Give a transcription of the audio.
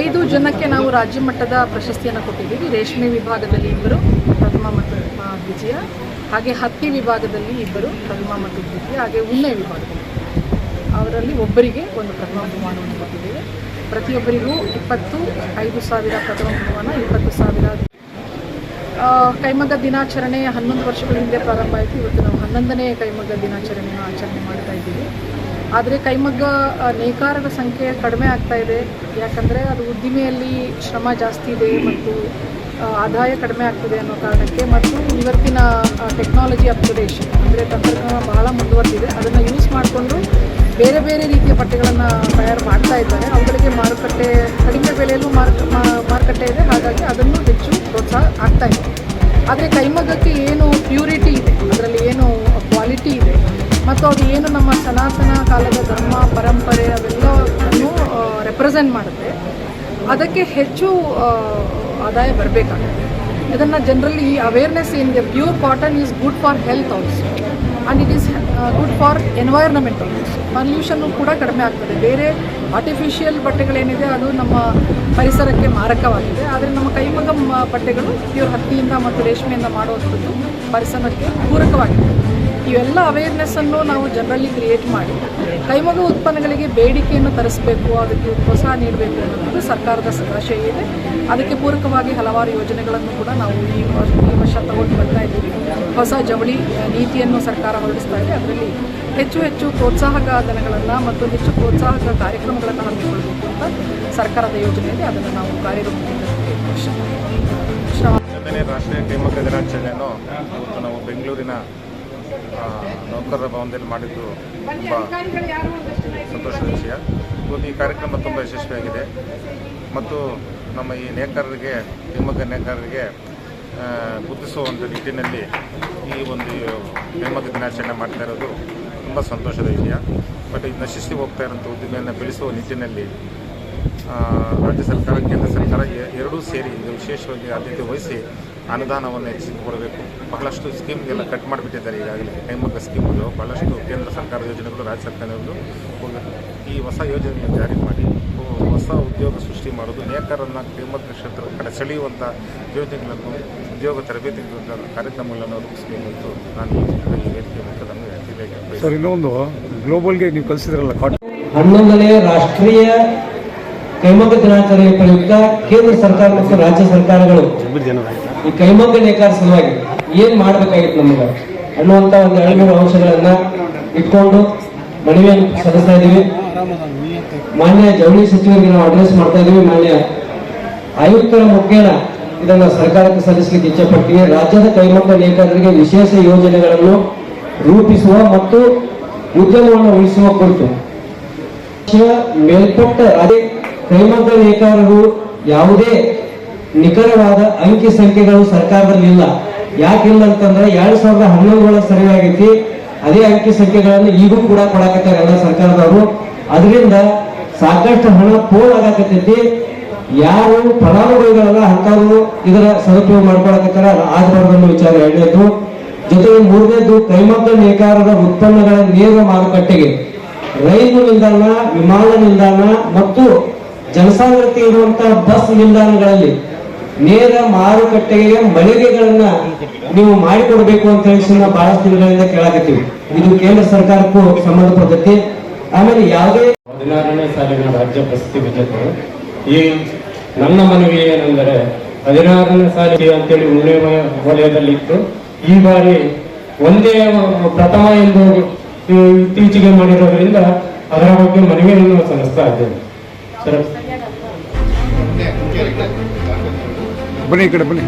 ಐದು ಜನಕ್ಕೆ ನಾವು ರಾಜ್ಯ ಮಟ್ಟದ ಪ್ರಶಸ್ತಿಯನ್ನು ಕೊಟ್ಟಿದ್ದೀವಿ. ರೇಷ್ಮೆ ವಿಭಾಗದಲ್ಲಿ ಇಬ್ಬರು, ಪ್ರಥಮ ಮತ್ತು ದ್ವಿತೀಯ. ಹಾಗೆ ಹತ್ತಿ ವಿಭಾಗದಲ್ಲಿ ಇಬ್ಬರು, ಪ್ರಥಮ ಮತ್ತು ದ್ವಿತೀಯ. ಹಾಗೆ ಉಣ್ಣೆ ವಿಭಾಗದಲ್ಲಿ. ಅವರಲ್ಲಿ ಒಬ್ಬರಿಗೆ ಒಂದು ಪ್ರಥಮ ಬಹುಮಾನವನ್ನು ಕೊಟ್ಟಿದ್ದೇವೆ. ಪ್ರತಿಯೊಬ್ಬರಿಗೂ ಇಪ್ಪತ್ತು, ಐದು ಸಾವಿರ ಪ್ರಥಮ ಬಹುಮಾನ, ಇಪ್ಪತ್ತು ಸಾವಿರ. ಕೈಮಗ್ಗ ದಿನಾಚರಣೆ ಹನ್ನೊಂದು ವರ್ಷಗಳ ಹಿಂದೆ ಪ್ರಾರಂಭ ಆಯಿತು. ಇವತ್ತು ನಾವು ಹನ್ನೊಂದನೇ ಕೈಮಗ್ಗ ದಿನಾಚರಣೆಯನ್ನು ಆಚರಣೆ ಮಾಡ್ತಾ ಇದ್ದೀವಿ. ಆದರೆ ಕೈಮಗ್ಗ ನೇಕಾರರ ಸಂಖ್ಯೆ ಕಡಿಮೆ ಆಗ್ತಾ ಇದೆ. ಯಾಕಂದರೆ ಅದು ಉದ್ದಿಮೆಯಲ್ಲಿ ಶ್ರಮ ಜಾಸ್ತಿ ಇದೆ ಮತ್ತು ಆದಾಯ ಕಡಿಮೆ ಆಗ್ತಿದೆ ಅನ್ನೋ ಕಾರಣಕ್ಕೆ ಮತ್ತು ಇವತ್ತಿನ ಟೆಕ್ನಾಲಜಿ ಅಪ್ಗ್ರೇಡೇಷನ್ ಅಂದರೆ ತಂತ್ರಜ್ಞಾನ ಬಹಳ ಮುಂದುವರೆದಿದೆ. ಅದನ್ನು ಯೂಸ್ ಮಾಡಿಕೊಂಡು ಬೇರೆ ಬೇರೆ ರೀತಿಯ ಬಟ್ಟೆಗಳನ್ನು ತಯಾರು ಮಾಡ್ತಾ ಇದ್ದಾರೆ. ಅವುಗಳಿಗೆ ಮಾರುಕಟ್ಟೆ, ಕಡಿಮೆ ಬೆಲೆಯಲ್ಲೂ ಮಾರುಕ ಮಾರುಕಟ್ಟೆ ಇದೆ. ಹಾಗಾಗಿ ಅದನ್ನು ಹೆಚ್ಚು ಪ್ರೋತ್ಸಾಹ ಆಗ್ತಾ ಇದೆ. ಆದರೆ ಕೈಮಗ್ಗಕ್ಕೆ ಏನು ಪ್ಯೂರಿಟಿ ಇದೆ? ಅದರಲ್ಲಿ ಏನು ಮತ್ತು ಅದು ಏನು ನಮ್ಮ ಸನಾತನ ಕಾಲದ ಧರ್ಮ, ಪರಂಪರೆ ಅವೆಲ್ಲವನ್ನು ರೆಪ್ರೆಸೆಂಟ್ ಮಾಡುತ್ತೆ. ಅದಕ್ಕೆ ಹೆಚ್ಚು ಆದಾಯ ಬರಬೇಕಾಗುತ್ತೆ. ಇದನ್ನು ಜನರಲ್ಲಿ ಅವೇರ್ನೆಸ್ ಏನಿದೆ pure cotton is good for health also and it is good for environment pollution ಕೂಡ ಕಡಿಮೆ ಆಗ್ತದೆ. ಬೇರೆ ಆರ್ಟಿಫಿಷಿಯಲ್ ಬಟ್ಟೆಗಳೇನಿದೆ ಅದು ನಮ್ಮ ಪರಿಸರಕ್ಕೆ ಮಾರಕವಾಗಿದೆ. ಆದರೆ ನಮ್ಮ ಕೈಮಗ ಬಟ್ಟೆಗಳು ಪ್ಯೂರ್ ಹತ್ತಿಯಿಂದ ಮತ್ತು ರೇಷ್ಮೆಯಿಂದ ಮಾಡುವಂಥದ್ದು ಪರಿಸರಕ್ಕೆ ಪೂರಕವಾಗಿದೆ. ಇವೆಲ್ಲ ಅವೇರ್ನೆಸ್ಸನ್ನು ನಾವು ಜನರಲ್ಲಿ ಕ್ರಿಯೇಟ್ ಮಾಡಿ ಕೈಮಗ ಉತ್ಪನ್ನಗಳಿಗೆ ಬೇಡಿಕೆಯನ್ನು ತರಿಸಬೇಕು, ಅದಕ್ಕೆ ಪ್ರೋತ್ಸಾಹ ನೀಡಬೇಕು ಅನ್ನೋದು ಸರ್ಕಾರದ ಸದಾಶಯ ಇದೆ. ಅದಕ್ಕೆ ಪೂರಕವಾಗಿ ಹಲವಾರು ಯೋಜನೆಗಳನ್ನು ಕೂಡ ನಾವು ಈ ಹೊಸ ಜವಳಿ ನೀತಿಯನ್ನು ಸರ್ಕಾರ ಹೊರಡಿಸ್ತಾ ಇದೆ. ಅದರಲ್ಲಿ ಹೆಚ್ಚು ಹೆಚ್ಚು ಪ್ರೋತ್ಸಾಹಕ ಧನಗಳನ್ನು ಮತ್ತು ಹೆಚ್ಚು ಪ್ರೋತ್ಸಾಹಕ ಕಾರ್ಯಕ್ರಮಗಳನ್ನು ಹಮ್ಮಿಕೊಳ್ಬೇಕು ಅಂತ ಸರ್ಕಾರದ ಯೋಜನೆ ಇದೆ. ಅದನ್ನು ನಾವು ಹನ್ನೊಂದನೇ ರಾಷ್ಟ್ರೀಯ ಕೈಮಗ್ಗ ದಿನಾಚರಣೆಯನ್ನು ಇವತ್ತು ನಾವು ಬೆಂಗಳೂರಿನ ನೌಕರರ ಭವನದಲ್ಲಿ ಮಾಡಿದ್ದು ತುಂಬ ಸಂತೋಷದ ವಿಷಯ. ಇವತ್ತು ಈ ಕಾರ್ಯಕ್ರಮ ತುಂಬ ಯಶಸ್ವಿಯಾಗಿದೆ. ಮತ್ತು ನಮ್ಮ ಈ ನೇಕಾರರಿಗೆ ಕೈಮಗ್ಗ ನೇಕಾರರಿಗೆ ಗುರುತಿಸುವ ಒಂದು ನಿಟ್ಟಿನಲ್ಲಿ ಈ ಒಂದು ಕೈಮಗ್ಗ ದಿನಾಚರಣೆ ಮಾಡ್ತಾ ಇರೋದು ತುಂಬ ಸಂತೋಷದ ವಿಷಯ. ಬಟ್ ಇದನ್ನ ಶಿಸ್ತಿ ಹೋಗ್ತಾ ಇರೋಂಥ ಉದ್ದಿಮೆಯನ್ನು ಬೆಳೆಸುವ ನಿಟ್ಟಿನಲ್ಲಿ ರಾಜ್ಯ ಸರ್ಕಾರ, ಕೇಂದ್ರ ಸರ್ಕಾರ ಎರಡೂ ಸೇರಿ ಇದು ವಿಶೇಷವಾಗಿ ಆದ್ಯತೆ ವಹಿಸಿ ಅನುದಾನವನ್ನು ಹೆಚ್ಚಿಸಿಕೊಡಬೇಕು. ಬಹಳಷ್ಟು ಸ್ಕೀಮ್ಗೆಲ್ಲ ಕಟ್ ಮಾಡಿಬಿಟ್ಟಿದ್ದಾರೆ ಈಗಾಗಲೇ. ನೇಮಕ ಸ್ಕೀಮ್ಗಳು ಬಹಳಷ್ಟು ಕೇಂದ್ರ ಸರ್ಕಾರದ ಯೋಜನೆಗಳು ರಾಜ್ಯ ಸರ್ಕಾರಗಳು ಈ ಹೊಸ ಯೋಜನೆಯನ್ನು ಜಾರಿ ಮಾಡಿ ಹೊಸ ಉದ್ಯೋಗ ಸೃಷ್ಟಿ ಮಾಡೋದು ನೇಕಾರರನ್ನು ಕೈಮಗ್ಗ ಕ್ಷೇತ್ರ ಕಡೆ ಸೆಳೆಯುವಂಥ ಯೋಜನೆಗಳನ್ನು ಉದ್ಯೋಗ ತರಬೇತಿ ಕಾರ್ಯಕ್ರಮಗಳನ್ನು ರೂಪಿಸಬೇಕು ಅಂತ ನಾನು ಈ ವೇದಿಕೆ ಹೇಳ್ತಿದ್ದೇನೆ ಸರ್ ಇನ್ನೊಂದು ಗ್ಲೋಬಲ್ಗೆ ನೀವು ಕಲಿಸಿದ್ರಲ್ಲ ಹನ್ನೊಂದನೇ ರಾಷ್ಟ್ರೀಯ ಕೈಮಗ್ಗ ದಿನಾಚರಣೆ ಪ್ರಯುಕ್ತ ಕೇಂದ್ರ ಸರ್ಕಾರ ಮತ್ತು ರಾಜ್ಯ ಸರ್ಕಾರಗಳು ಈ ಕೈಮಗ್ಗ ನೇಕಾರ ಸಲುವಾಗಿ ಏನ್ ಮಾಡ್ಬೇಕಾಗಿತ್ತು ನಮ್ಗೆ? ಅನ್ನುವಂತ ಒಂದು ಎರಡು ಅಂಶಗಳನ್ನು ಇಟ್ಕೊಂಡು ಮನವಿಯನ್ನು ಸಲ್ಲಿಸ್ತಾ ಇದ್ದೀವಿ. ಮಾನ್ಯ ಜವಳಿ ಸಚಿವರಿಗೆ ನಾವು ಅಡ್ರೆಸ್ ಮಾಡ್ತಾ ಇದ್ದೀವಿ. ಮಾನ್ಯ ಆಯುಕ್ತರ ಮುಖೇನ ಇದನ್ನ ಸರ್ಕಾರಕ್ಕೆ ಸಲ್ಲಿಸಲಿಕ್ಕೆ ಇಚ್ಛೆಪಟ್ಟಿವೆ ರಾಜ್ಯದ ಕೈಮಗ್ಗ ನೇಕಾರರಿಗೆ ವಿಶೇಷ ಯೋಜನೆಗಳನ್ನು ರೂಪಿಸುವ ಮತ್ತು ಉದ್ಯಮವನ್ನು ಉಳಿಸುವ ಕುರಿತು. ಮೇಲ್ಪಟ್ಟ ಅದೇ ಕೈಮಗ್ಗ ನೇಕಾರರು ಯಾವುದೇ ನಿಖರವಾದ ಅಂಕಿ ಸಂಖ್ಯೆಗಳು ಸರ್ಕಾರದಲ್ಲಿ ಇಲ್ಲ ಯಾಕಿಲ್ಲ ಅಂತಂದ್ರೆ ಎರಡ್ ಸಾವಿರದ ಹನ್ನೊಂದು ಒಳಗೆ ಸರಿಯಾಗೈತಿ. ಅದೇ ಅಂಕಿ ಸಂಖ್ಯೆಗಳನ್ನು ಈಗೂ ಕೂಡ ಕೊಡಾಕತ್ತಾರ ಎಲ್ಲ ಸರ್ಕಾರದವರು. ಅದರಿಂದ ಸಾಕಷ್ಟು ಹಣ ಪೋಲ್ ಆಗಾಕತ್ತೈತಿ. ಯಾರು ಫಲಾನುಭವಿಗಳಲ್ಲ ಹಂತಾದ್ರು ಇದರ ಸದುಪಯೋಗ ಮಾಡ್ಕೊಳಕತ್ತಾರ. ಆಗಬಾರ್ದು ವಿಚಾರ ಎರಡನೇದು. ಜೊತೆಗೆ ಮೂರನೇದು ಕೈಮಗ್ಗ ನೇಕಾರದ ಉತ್ಪನ್ನಗಳ ನೇರ ಮಾರುಕಟ್ಟೆಗೆ. ರೈಲು ನಿಲ್ದಾಣ, ವಿಮಾನ ನಿಲ್ದಾಣ ಮತ್ತು ಜನಸಾಗರತೆ ಇರುವಂತಹ ಬಸ್ ನಿಲ್ದಾಣಗಳಲ್ಲಿ ನೇರ ಮಾರುಕಟ್ಟೆಗೆ ಮಳಿಗೆಗಳನ್ನ ನೀವು ಮಾಡಿಕೊಡ್ಬೇಕು ಅಂತ ಹೇಳಿ ಬಹಳಷ್ಟು ದಿನಗಳಿಂದ ಕೇಳಾಕತ್ತೀವಿ. ಇದು ಕೇಂದ್ರ ಸರ್ಕಾರಕ್ಕೂ ಸಂಬಂಧಪಟ್ಟೈತಿ. ಆಮೇಲೆ ಯಾವುದೇ ಹದಿನಾರನೇ ಸಾಲಿನ ರಾಜ್ಯ ಪ್ರಶಸ್ತಿ ವಿಜೇತರು ಈ ನನ್ನ ಮನವಿ ಏನೆಂದರೆ, ಹದಿನಾರನೇ ಸಾಲಿಗೆ ಅಂತೇಳಿ ವಲಯದಲ್ಲಿ ವಲಯದಲ್ಲಿತ್ತು. ಈ ಬಾರಿ ಒಂದೇ ಪ್ರಥಮ ಎಂದು ಇತ್ತೀಚೆಗೆ ಮಾಡಿರೋದ್ರಿಂದ ಅದರ ಬಗ್ಗೆ ಮನವಿಯನ್ನು ಸಲ್ಲಿಸ್ತಾ ಇದ್ದೇನೆ. ಸರ್. ಬನ್ನಿ ಈ ಕಡೆ ಬನ್ನಿ.